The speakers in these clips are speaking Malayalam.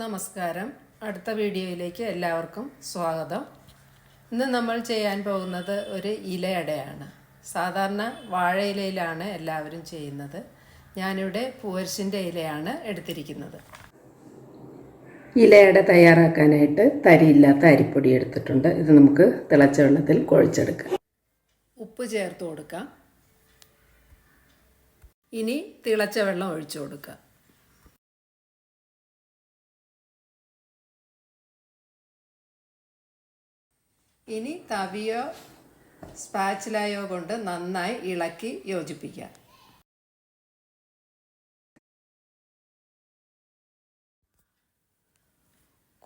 നമസ്കാരം. അടുത്ത വീഡിയോയിലേക്ക് എല്ലാവർക്കും സ്വാഗതം. ഇന്ന് നമ്മൾ ചെയ്യാൻ പോകുന്നത് ഒരു ഇലയടയാണ്. സാധാരണ വാഴയിലയിലാണ് എല്ലാവരും ചെയ്യുന്നത്. ഞാനിവിടെ പൂവരിശിന്റെ ഇലയാണ് എടുത്തിരിക്കുന്നത്. ഇലയട തയ്യാറാക്കാനായിട്ട് തരിയില്ലാത്ത അരിപ്പൊടി എടുത്തിട്ടുണ്ട്. ഇത് നമുക്ക് തിളച്ച വെള്ളത്തിൽ കുഴച്ചെടുക്കാം. ഉപ്പ് ചേർത്ത് കൊടുക്കാം. ഇനി തിളച്ച വെള്ളം ഒഴിച്ചു കൊടുക്കുക. ഇനി തവിയോ സ്പാച്ചിലായോ കൊണ്ട് നന്നായി ഇളക്കി യോജിപ്പിക്കാം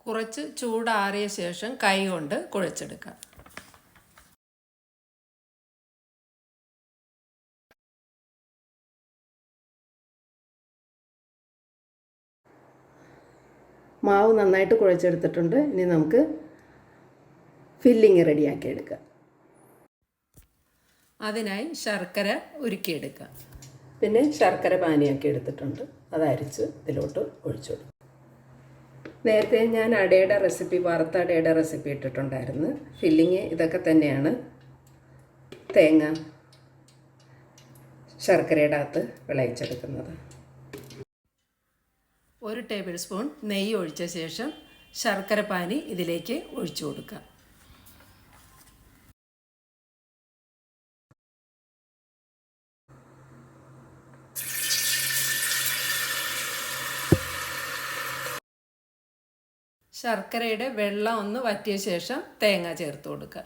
കുറച്ച് ചൂടാറിയ ശേഷം കൈ കൊണ്ട് കുഴച്ചെടുക്കാം മാവ് നന്നായിട്ട് കുഴച്ചെടുത്തിട്ടുണ്ട്. ഇനി നമുക്ക് ഫില്ലിങ് റെഡിയാക്കി എടുക്കുക അതിനായി ശർക്കര ഉരുക്കിയെടുക്കുക. പിന്നെ ശർക്കര പാനിയാക്കി എടുത്തിട്ടുണ്ട്. അത് അരിച്ച് ഇതിലോട്ട് ഒഴിച്ചു കൊടുക്കും നേരത്തെ ഞാൻ അടയുടെ റെസിപ്പി വറുത്ത അടയുടെ റെസിപ്പി ഇട്ടിട്ടുണ്ടായിരുന്നു. ഫില്ലിങ് ഇതൊക്കെ തന്നെയാണ്. തേങ്ങ ശർക്കരയുടെ അകത്ത് വിളയിച്ചെടുക്കുന്നത്. ഒരു ടേബിൾ സ്പൂൺ നെയ്യ് ഒഴിച്ച ശേഷം ശർക്കര പാനി ഇതിലേക്ക് ഒഴിച്ചു കൊടുക്കുക. ശർക്കരയുടെ വെള്ളം ഒന്ന് വറ്റിയ ശേഷം തേങ്ങ ചേർത്ത് കൊടുക്കുക.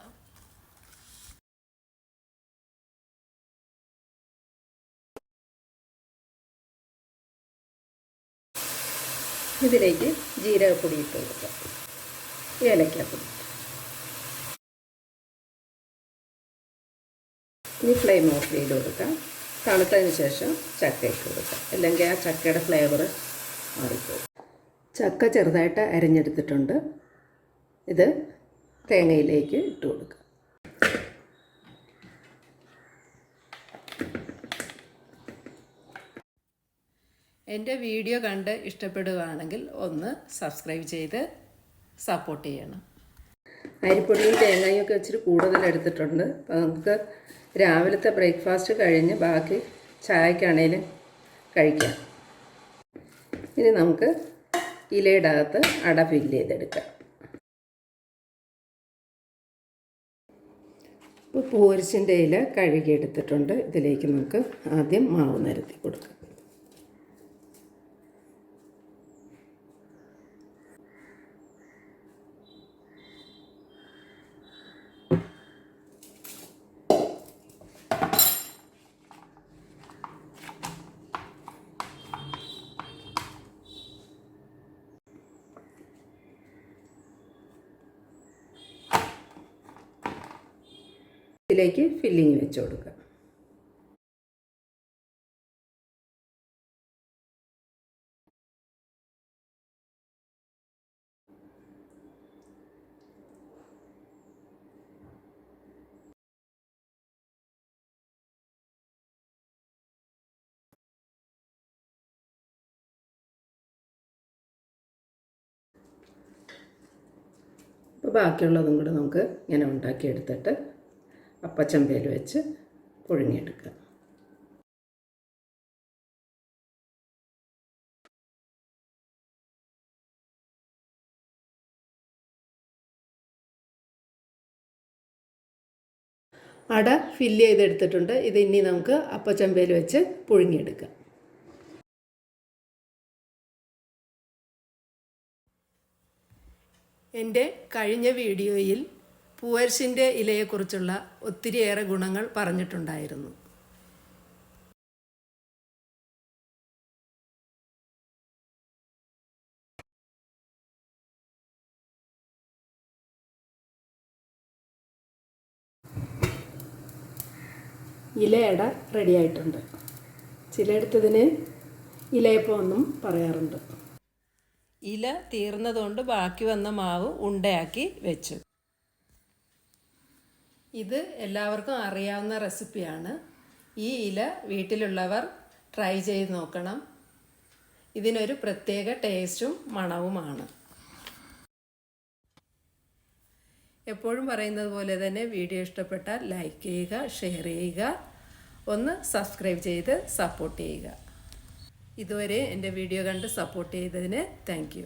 ഇതിലേക്ക് ജീരകപ്പൊടി ഇട്ട് കൊടുക്കുക ഏലക്കാപ്പൊടി. ഇനി ഫ്ലെയിം ഓഫ് ചെയ്ത് കൊടുക്കാം. തണുത്തതിന് ശേഷം ചക്ക ഇട്ട് കൊടുക്കാം. അല്ലെങ്കിൽ ആ ചക്കയുടെ ഫ്ലേവർ മാറിപ്പോകും. ചക്ക ചെറുതായിട്ട് അരിഞ്ഞെടുത്തിട്ടുണ്ട്. ഇത് തേങ്ങയിലേക്ക് ഇട്ട് കൊടുക്കുക എന്റെ വീഡിയോ കണ്ട് ഇഷ്ടപ്പെടുകയാണെങ്കിൽ ഒന്ന് സബ്സ്ക്രൈബ് ചെയ്ത് സപ്പോർട്ട് ചെയ്യണം. അരിപ്പൊടിയും തേങ്ങയും ഒക്കെ ഇച്ചിരി കൂടുതൽ എടുത്തിട്ടുണ്ട്. അപ്പോൾ നമുക്ക് രാവിലത്തെ ബ്രേക്ക്ഫാസ്റ്റ് കഴിഞ്ഞ് ബാക്കി ചായക്കാണേലും കഴിക്കാം. ഇനി നമുക്ക് ഇലയുടെ അകത്ത് അട ഫില്ല് ചെയ്തെടുക്കുക. ഇപ്പോൾ പോരിച്ചിന്റെ ഇല കഴുകിയെടുത്തിട്ടുണ്ട്. ഇതിലേക്ക് നമുക്ക് ആദ്യം മാവ് നിരത്തി കൊടുക്കാം. ഇതിലേക്ക് ഫില്ലിങ് വെച്ച് കൊടുക്കുക. അപ്പോൾ ബാക്കിയുള്ളതും കൂടെ നമുക്ക് ഇങ്ങനെ ഉണ്ടാക്കിയെടുത്തിട്ട് അപ്പച്ചമ്പയിൽ വെച്ച് പുഴുങ്ങിയെടുക്കുക. അട ഫില്ല് ചെയ്തെടുത്തിട്ടുണ്ട്. ഇത് ഇനി നമുക്ക് അപ്പച്ചമ്പയിൽ വെച്ച് പുഴുങ്ങിയെടുക്കാം. എന്റെ കഴിഞ്ഞ വീഡിയോയിൽ പൂവരിശിന്റെ ഇലയെക്കുറിച്ചുള്ള ഒത്തിരിയേറെ ഗുണങ്ങൾ പറഞ്ഞിട്ടുണ്ടായിരുന്നു. ഇലയട റെഡി ആയിട്ടുണ്ട് ചിലയിടത്തതിന് ഇലയപ്പം എന്നും പറയാറുണ്ട്. ഇല തീർന്നതുകൊണ്ട് ബാക്കി വന്ന മാവ് ഉണ്ടയാക്കി വെച്ചു. ഇത് എല്ലാവർക്കും അറിയാവുന്ന റെസിപ്പിയാണ്. ഈ ഇല വീട്ടിലുള്ളവർ ട്രൈ ചെയ്ത് നോക്കണം. ഇതിനൊരു പ്രത്യേക ടേസ്റ്റും മണവുമാണ്. എപ്പോഴും പറയുന്നത് പോലെ തന്നെ വീഡിയോ ഇഷ്ടപ്പെട്ടാൽ ലൈക്ക് ചെയ്യുക ഷെയർ ചെയ്യുക ഒന്ന് സബ്സ്ക്രൈബ് ചെയ്ത് സപ്പോർട്ട് ചെയ്യുക. ഇതുവരെ എന്റെ വീഡിയോ കണ്ട് സപ്പോർട്ട് ചെയ്തതിന് താങ്ക്